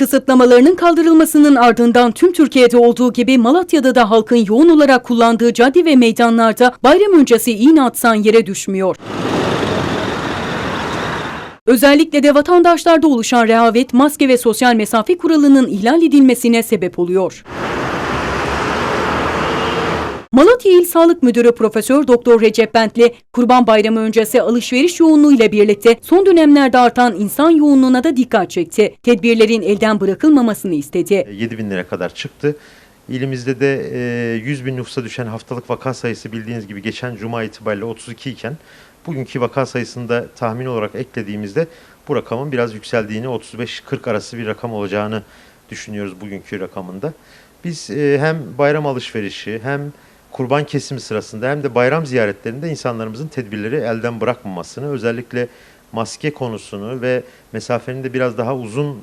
kısıtlamalarının kaldırılmasının ardından tüm Türkiye'de olduğu gibi Malatya'da da halkın yoğun olarak kullandığı cadde ve meydanlarda bayram öncesi iğne atsan yere düşmüyor. Özellikle de vatandaşlarda oluşan rehavet maske ve sosyal mesafe kuralının ihlal edilmesine sebep oluyor. Malatya İl Sağlık Müdürü Profesör Doktor Recep Bentli, Kurban Bayramı öncesi alışveriş yoğunluğuyla birlikte son dönemlerde artan insan yoğunluğuna da dikkat çekti. Tedbirlerin elden bırakılmamasını istedi. 7 bin lira kadar çıktı. İlimizde de e, 100 bin nüfusa düşen haftalık vaka sayısı bildiğiniz gibi geçen cuma itibariyle 32 iken bugünkü vaka sayısında tahmin olarak eklediğimizde bu rakamın biraz yükseldiğini 35-40 arası bir rakam olacağını düşünüyoruz bugünkü rakamında. Biz e, hem bayram alışverişi hem kurban kesimi sırasında hem de bayram ziyaretlerinde insanlarımızın tedbirleri elden bırakmamasını özellikle maske konusunu ve mesafenin de biraz daha uzun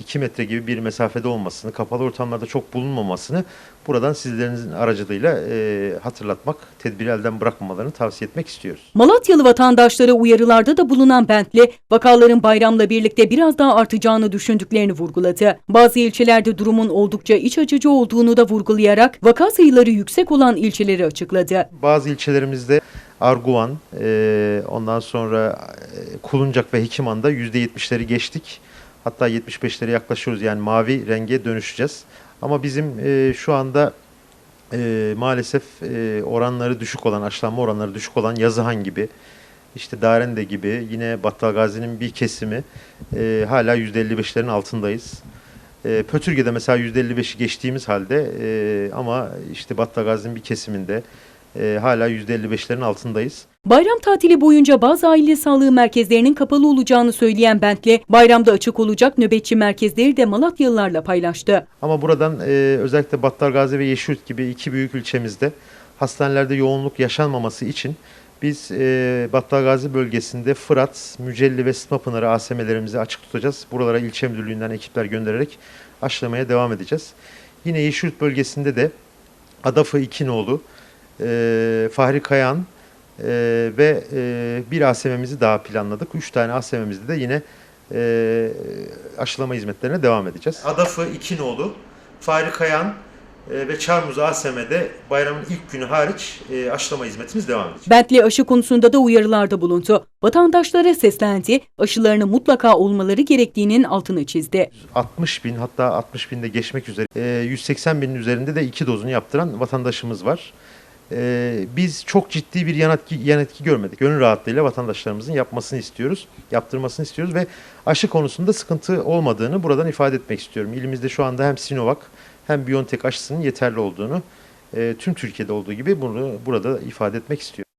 2 metre gibi bir mesafede olmasını, kapalı ortamlarda çok bulunmamasını buradan sizlerinizin aracılığıyla e, hatırlatmak, tedbiri elden bırakmamalarını tavsiye etmek istiyoruz. Malatyalı vatandaşlara uyarılarda da bulunan Bentli, vakaların bayramla birlikte biraz daha artacağını düşündüklerini vurguladı. Bazı ilçelerde durumun oldukça iç açıcı olduğunu da vurgulayarak vaka sayıları yüksek olan ilçeleri açıkladı. Bazı ilçelerimizde Arguvan, e, ondan sonra e, Kuluncak ve Hekiman'da %70'leri geçtik. Hatta 75'lere yaklaşıyoruz yani mavi renge dönüşeceğiz. Ama bizim e, şu anda e, maalesef e, oranları düşük olan, aşılanma oranları düşük olan Yazıhan gibi, işte Darende gibi, yine Battalgazi'nin bir kesimi e, hala %55'lerin altındayız. E, Pötürge'de mesela %55'i geçtiğimiz halde e, ama işte Battalgazi'nin bir kesiminde e, hala %55'lerin altındayız. Bayram tatili boyunca bazı aile sağlığı merkezlerinin kapalı olacağını söyleyen Bentli, bayramda açık olacak nöbetçi merkezleri de Malatyalılarla paylaştı. Ama buradan e, özellikle Battalgazi ve Yeşilyurt gibi iki büyük ilçemizde hastanelerde yoğunluk yaşanmaması için biz e, Battalgazi bölgesinde Fırat, Mücelli ve Sıtmapınarı ASM'lerimizi açık tutacağız. Buralara ilçe müdürlüğünden ekipler göndererek aşılamaya devam edeceğiz. Yine Yeşilyurt bölgesinde de Adafı İkinoğlu, e, Fahri Kayan e, ve e, bir ASM'mizi daha planladık. Üç tane ASM'mizde de yine e, aşılama hizmetlerine devam edeceğiz. Adafı İkinoğlu, Fahri Kayan ve Çarmuz ASM'de bayramın ilk günü hariç e, aşılama hizmetimiz devam edecek. Bentli aşı konusunda da uyarılarda bulundu. Vatandaşlara seslendi, aşılarını mutlaka olmaları gerektiğinin altını çizdi. 60 bin hatta 60 binde geçmek üzere e, 180 binin üzerinde de iki dozunu yaptıran vatandaşımız var. E, biz çok ciddi bir yan etki, yan etki görmedik. Gönül rahatlığıyla vatandaşlarımızın yapmasını istiyoruz, yaptırmasını istiyoruz ve aşı konusunda sıkıntı olmadığını buradan ifade etmek istiyorum. İlimizde şu anda hem Sinovac hem BioNTech aşısının yeterli olduğunu, e, tüm Türkiye'de olduğu gibi bunu burada ifade etmek istiyorum.